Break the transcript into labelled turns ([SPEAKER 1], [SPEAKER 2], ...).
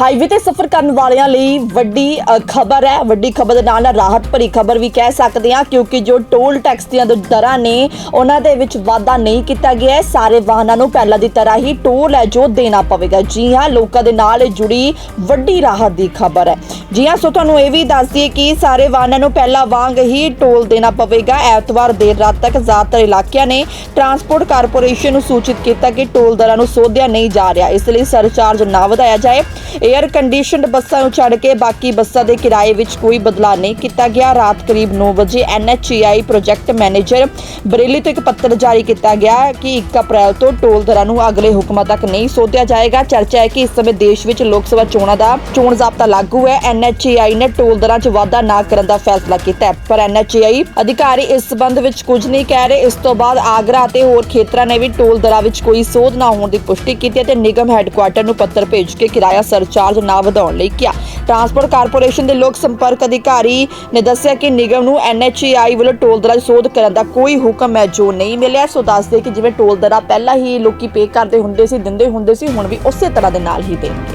[SPEAKER 1] Highway ਤੇ ਸਫ਼ਰ ਕਰਨ ਵਾਲਿਆਂ ਲਈ ਵੱਡੀ ਖਬਰ ਹੈ। ਵੱਡੀ ਖਬਰ ਦੇ ਨਾਲ ਨਾਲ ਰਾਹਤ ਭਰੀ ਖਬਰ ਵੀ ਕਹਿ ਸਕਦੇ ਹਾਂ, ਕਿਉਂਕਿ ਜੋ ਟੋਲ ਟੈਕਸ ਦੀਆਂ ਜੋ ਦਰਾਂ ਨੇ, ਉਹਨਾਂ ਦੇ ਵਿੱਚ ਵਾਧਾ ਨਹੀਂ ਕੀਤਾ ਗਿਆ ਹੈ। ਸਾਰੇ ਵਾਹਨਾਂ ਨੂੰ ਪਹਿਲਾਂ ਦੀ ਤਰ੍ਹਾਂ ਹੀ ਟੋਲ ਹੈ ਜੋ ਦੇਣਾ ਪਵੇਗਾ। ਜੀ ਹਾਂ, ਲੋਕਾਂ ਦੇ ਨਾਲ ਜੁੜੀ ਵੱਡੀ ਰਾਹਤ ਦੀ ਖਬਰ ਹੈ। ਜੀ ਹਾਂ, ਸੋ ਤੁਹਾਨੂੰ ਇਹ ਵੀ ਦੱਸ ਦਈਏ ਕਿ ਸਾਰੇ ਵਾਹਨਾਂ ਨੂੰ ਪਹਿਲਾਂ ਵਾਂਗ ਹੀ ਟੋਲ ਦੇਣਾ ਪਵੇਗਾ। ਐਤਵਾਰ ਦੇਰ ਰਾਤ ਤੱਕ ਜ਼ਿਆਦਾਤਰ ਇਲਾਕਿਆਂ ਨੇ ਟਰਾਂਸਪੋਰਟ ਕਾਰਪੋਰੇਸ਼ਨ ਨੂੰ ਸੂਚਿਤ ਕੀਤਾ ਕਿ ਟੋਲ ਦਰਾਂ ਨੂੰ ਸੋਧਿਆ ਨਹੀਂ ਜਾ ਰਿਹਾ। ਇਸ ਲਈ ਸਰਚਾਰਜ ਨਾ ਵਧਾਇਆ ਜਾਏ। 에ਅਰ ਕੰਡੀਸ਼ਨਡ ਬੱਸਾਂ ਨੂੰ ਛੱਡ ਕੇ ਬਾਕੀ ਬੱਸਾਂ ਦੇ ਕਿਰਾਏ ਵਿੱਚ ਕੋਈ ਬਦਲਾਅ ਨਹੀਂ ਕੀਤਾ ਗਿਆ। ਰਾਤ ਕਰੀਬ 9 ਵਜੇ ਐਨਐਚਏਆਈ ਪ੍ਰੋਜੈਕਟ ਮੈਨੇਜਰ ਬਰੇਲੀ ਤੋਂ ਇੱਕ ਪੱਤਰ ਜਾਰੀ ਕੀਤਾ ਗਿਆ ਕਿ 1 ਅਪ੍ਰੈਲ ਤੋਂ ਟੋਲ ਦਰਾਂ ਨੂੰ ਅਗਲੇ ਹੁਕਮਾਂ ਤੱਕ ਨਹੀਂ ਸੋਧਿਆ ਜਾਏਗਾ। ਚਰਚਾ ਹੈ ਕਿ ਇਸ ਸਮੇਂ ਦੇਸ਼ ਵਿੱਚ ਲੋਕ ਸਭਾ ਚੋਣਾਂ ਦਾ ਚੋਣ ਜ਼ਾਬਤਾ ਲਾਗੂ ਹੈ। ਐਨਐਚਏਆਈ ਨੇ ਟੋਲ ਦਰਾਂ 'ਚ ਵਾਧਾ ਨਾ ਕਰਨ ਦਾ ਫੈਸਲਾ ਕੀਤਾ ਹੈ। ਪਰ ਐਨਐਚਏਆਈ ਅਧਿਕਾਰੀ ਇਸ ਸਬੰਧ ਵਿੱਚ ਕੁਝ ਨਹੀਂ ਕਹਿ ਰਹੇ। ਇਸ ਤੋਂ ਬਾਅਦ ਆਗਰਾ ਅਤੇ ਹੋਰ ਖੇਤਰਾਂ ਨੇ ਵੀ ਟੋਲ ਦਰਾਂ ਵਿੱਚ ਕੋਈ ਸੋਧ ਨਾ ਹੋਣ ਦੀ ਪੁਸ਼ਟੀ ਕੀਤੀ ਅਤੇ ਨਿਗਮ ਹੈੱਡਕੁਆਟਰ ਨੂੰ ਪੱਤਰ ਭੇਜ ਕੇ ਕਿਰਾਇਆ ਸਰਚ ਚਾਰਜ ਨਾ ਵਧਾਉਣ ਲਈ ਕਿਹਾ। ਟਰਾਂਸਪੋਰਟ ਕਾਰਪੋਰੇਸ਼ਨ ਦੇ ਲੋਕ ਸੰਪਰਕ ਅਧਿਕਾਰੀ ਨੇ ਦੱਸਿਆ ਕਿ ਨਿਗਮ ਨੂੰ ਐਨਐਚਏਆਈ ਵੱਲੋਂ ਟੋਲ ਦਰਾਂ ਸੋਧ ਕਰਨ ਦਾ ਕੋਈ ਹੁਕਮ ਹੈ ਜੋ ਨਹੀਂ ਮਿਲਿਆ। ਸੋ ਦੱਸਦੇ ਕਿ ਜਿਵੇਂ ਟੋਲ ਦਰਾਂ ਪਹਿਲਾਂ ਹੀ ਲੋਕੀ ਪੇ ਕਰਦੇ ਹੁੰਦੇ ਸੀ, ਦਿੰਦੇ ਹੁੰਦੇ ਸੀ, ਹੁਣ ਵੀ ਉਸੇ ਤਰ੍ਹਾਂ ਦੇ ਨਾਲ ਹੀ ਦੇਣਗੇ।